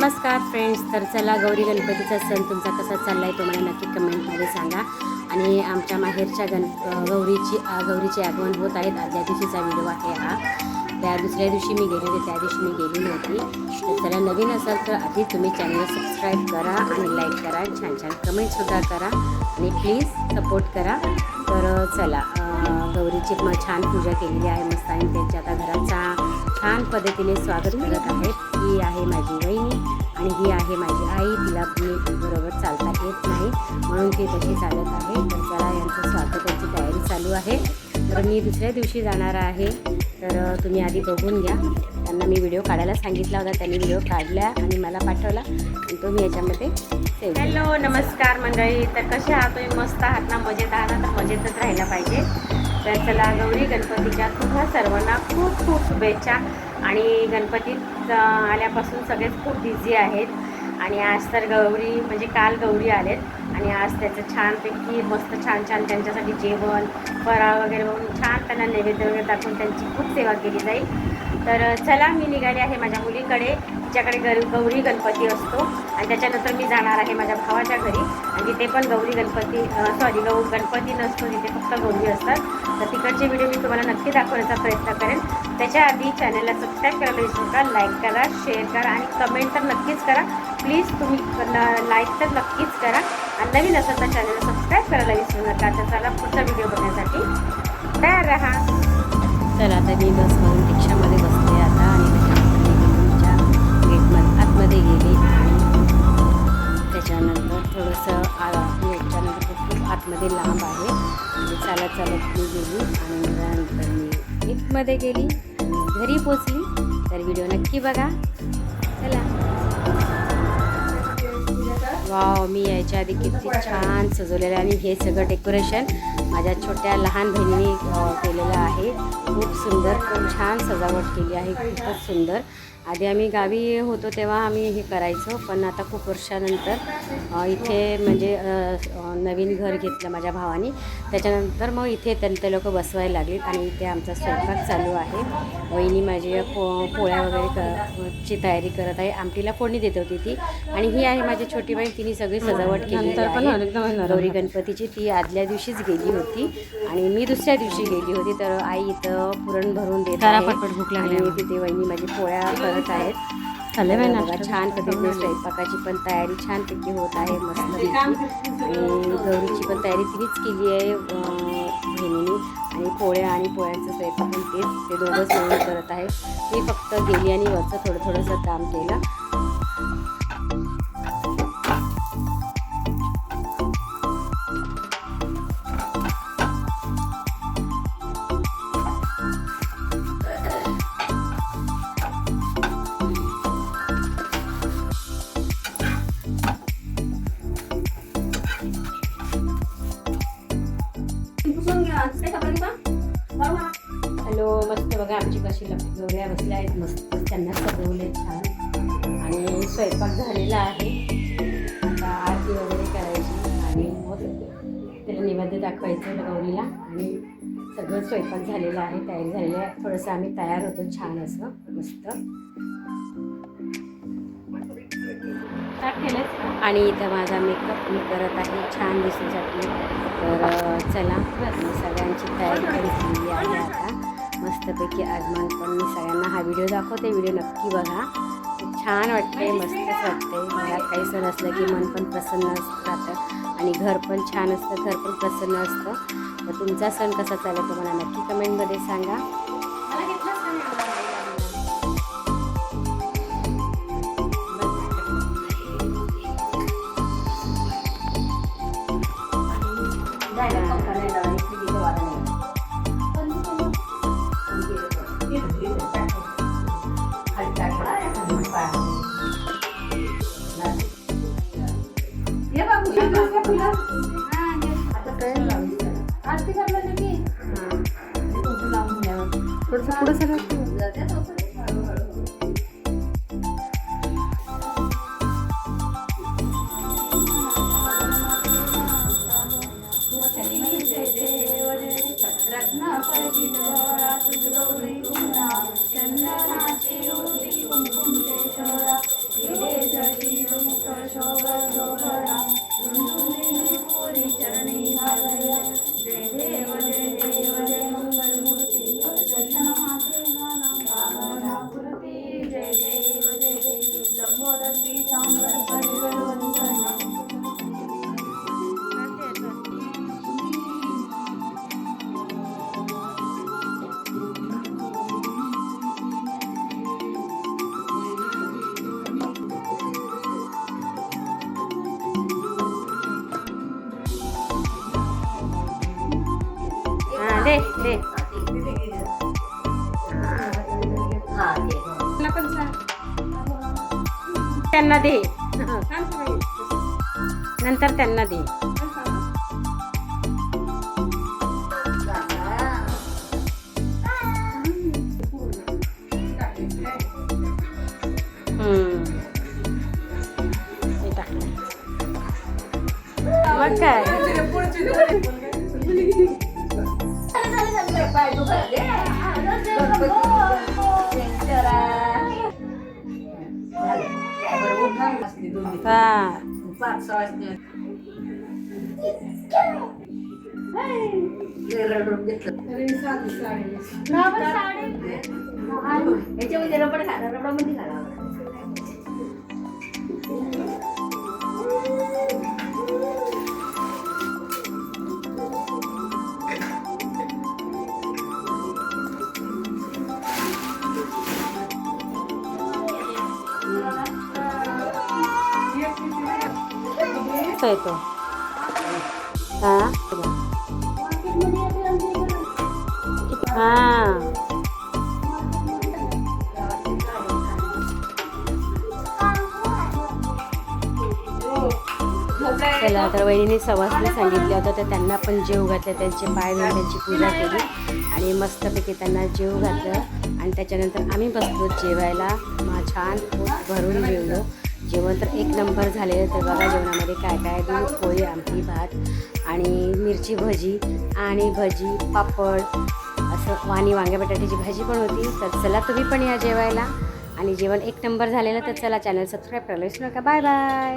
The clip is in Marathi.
नमस्कार फ्रेंड्स तर चला गौरी गणपतीचा सण तुमचा कसा चालला आहे तो मला नक्की कमेंटमध्ये सांगा. आणि आमच्या माहेरच्या गण गौरीची आ, गौरीचे आगमन होत आहेत. आदल्या दिवशीचा व्हिडिओ आहे हा. त्या दुसऱ्या दिवशी मी गेले होते त्या दिवशी मी गेली नव्हती. तर नवीन असाल तर आधी तुम्ही चॅनल सबस्क्राईब करा आणि लाईक करा. छान छान कमेंटसुद्धा करा. आणि प्लीज सपोर्ट करा. तर चला गौरीची मग छान पूजा केलेली आहे. मस्त आणि त्यांच्या आता घराचा छान पद्धतीने स्वागत करत आहेत. ही आहे माझी वहिनी आणि ही आहे माझी आई. तिला मी बरोबर चालता येत नाही. म्हणून ती तशी चालत आहे. तर त्याला यांचं स्वागताची तयारी चालू आहे. तर मी दुसऱ्या दिवशी जाणार आहे. तर तुम्ही आधी बघून घ्या. त्यांना मी व्हिडिओ काढायला सांगितला होता. त्यांनी व्हिडिओ काढला आणि मला पाठवला. आणि तो मी याच्यामध्ये सेव्ह हॅलो नमस्कार मंडळी. तर कसे आहात? तुम्ही मस्त आहात ना? मजेत आहात तर मजेतच राहायला पाहिजे. तर चला गौरी गणपतीच्या तुम्हा सर्वांना खूप खूप शुभेच्छा. आणि गणपतीत आल्यापासून सगळेच खूप बिझी आहेत. आणि आज तर गौरी म्हणजे काल गौरी आलेत. आणि आज त्याचं छानपैकी मस्त छान छान त्यांच्यासाठी जेवण फराळ वगैरे म्हणून छान त्यांना नैवेद्य वगैरे दाखवून त्यांची खूप सेवा केली जाईल. तर चला मी निघाले आहे माझ्या मुलीकडे. तिच्याकडे गर गौरी गणपती असतो. आणि त्याच्यानंतर मी जाणार आहे माझ्या भावाच्या घरी. आणि तिथे पण गौरी गणपती सॉरी गौ गणपती नसतो. तिथे फक्त गौरी असतात. तर तिकडचे व्हिडिओ मी तुम्हाला नक्की दाखवण्याचा प्रयत्न करेन. त्याच्या आधी चॅनलला सबस्क्राईब करायला विसरू नका. लाईक करा शेअर करा आणि कमेंट तर नक्कीच करा. प्लीज तुम्ही लाईक तर नक्कीच करा. आणि नवीन असेल तर चॅनलला सबस्क्राईब करायला विसरू नका. तर चला पुढचा व्हिडिओ बघण्यासाठी. तयार राहा. तर आता मी बसमधून रिक्षामध्ये बसले आता आणि त्याच्यानंतर मी गेटमध्ये आतमध्ये गेली आणि त्याच्यानंतर थोडंसं याच्यानंतर खूप आतमध्ये लांब आहे. म्हणजे चालत चालत मी गेली आणि त्यानंतर मी लिफ्टमध्ये गेली आणि घरी पोचली. तर व्हिडिओ नक्की बघा. चला. वाव मी याच्या आधी किती छान सजवलेलं आहे. आणि हे सगळं डेकोरेशन माझ्या छोट्या लहान बहिणीने केलेलं आहे. खूप सुंदर खूप छान सजावट केली आहे. खूपच सुंदर. आधी आम्ही गावी होतो तेव्हा आम्ही हे करायचो पण आता खूप वर्षानंतर इथे म्हणजे नवीन घर घेतलं माझ्या भावाने. त्याच्यानंतर मग इथे त्यां ते लोक बसवायला लागलेत आणि इथे आमचा स्वयंपाक चालू आहे. वहिनी माझी पो पोळ्या वगैरे क ची तयारी करत आहे. आमटीला फोडणी देत होती ती. आणि ही आहे माझी छोटी बहीण तिने सगळी सजावट केली आहे. गौरी गणपतीची ती आदल्या दिवशीच गेली होती आणि मी दुसऱ्या दिवशी गेली होती. तर आई इथं पुरण भरून देत आहे. भूक लागली तिथे वहिनी माझी पोळ्या करत आहेत. बघा, छान पद्धतीने स्वयंपाकाची पण तयारी छानपैकी होत आहे मस्त आणि गौरीची पण तयारी तिनेच केली आहे बहिणीने. आणि पोळ्या आणि पोळ्यांचं स्वयंपाक पण तेच ते दोघंच मिळून करत आहे मी फक्त गेली आणि वरचं थोडं थोडंसं काम केलं. बघा आमची कशी जोड्या बसल्या आहेत मस्त त्यांना सजवले छान. आणि स्वयंपाक झालेला आहे. आता आरती वगैरे करायची आणि मग त्याला निवेद्य दाखवायचं गौरीला. आणि सगळं स्वयंपाक झालेला आहे तयारी झालेला आहे. थोडंसं आम्ही तयार होतो छान असं मस्त. आणि इथं माझा मेकअप मी करत आहे छान दिसूसाठी तर चला मी सगळ्यांची तयारी पण आहे आता. मस्तपैकी आज पण मी सगळ्यांना हा व्हिडिओ दाखवते. व्हिडिओ नक्की बघा. खूप छान वाटते मस्तच वाटते घरात काही सण असलं की मन पण प्रसन्न राहतं आणि घर पण छान असतं घर पण प्रसन्न असतं. तर तुमचा सण कसा चालतो मला नक्की कमेंटमध्ये सांगा. थोडंसं पुढं त्यांना दे. नंतर त्यांना दे. याच्यामध्ये रबड घाला रबडामध्ये घाला. मस्त येतो. हा. हा. चला तर वहिनीने सवासने सांगितलं होतं तर त्यांना पण जेव घातलं त्यांचे पाय धुवून त्यांची पूजा केली आणि मस्तपैकी त्यांना जेव घातलं. आणि त्याच्यानंतर आम्ही बसलो जेवायला. मग छान पोट भरून जेवलो. जेवण तर एक नंबर झालेलं तर बघा जेवणामध्ये काय काय दूध पोळी आमटी भात आणि मिरची भजी आणि भजी पापड असं वाणी वांग्या बटाट्याची भाजी पण होती. तर चला तुम्ही पण या जेवायला. आणि जेवण एक नंबर झालेलं तर चला चॅनल सबस्क्राईब करायला विसरू नका. Bye bye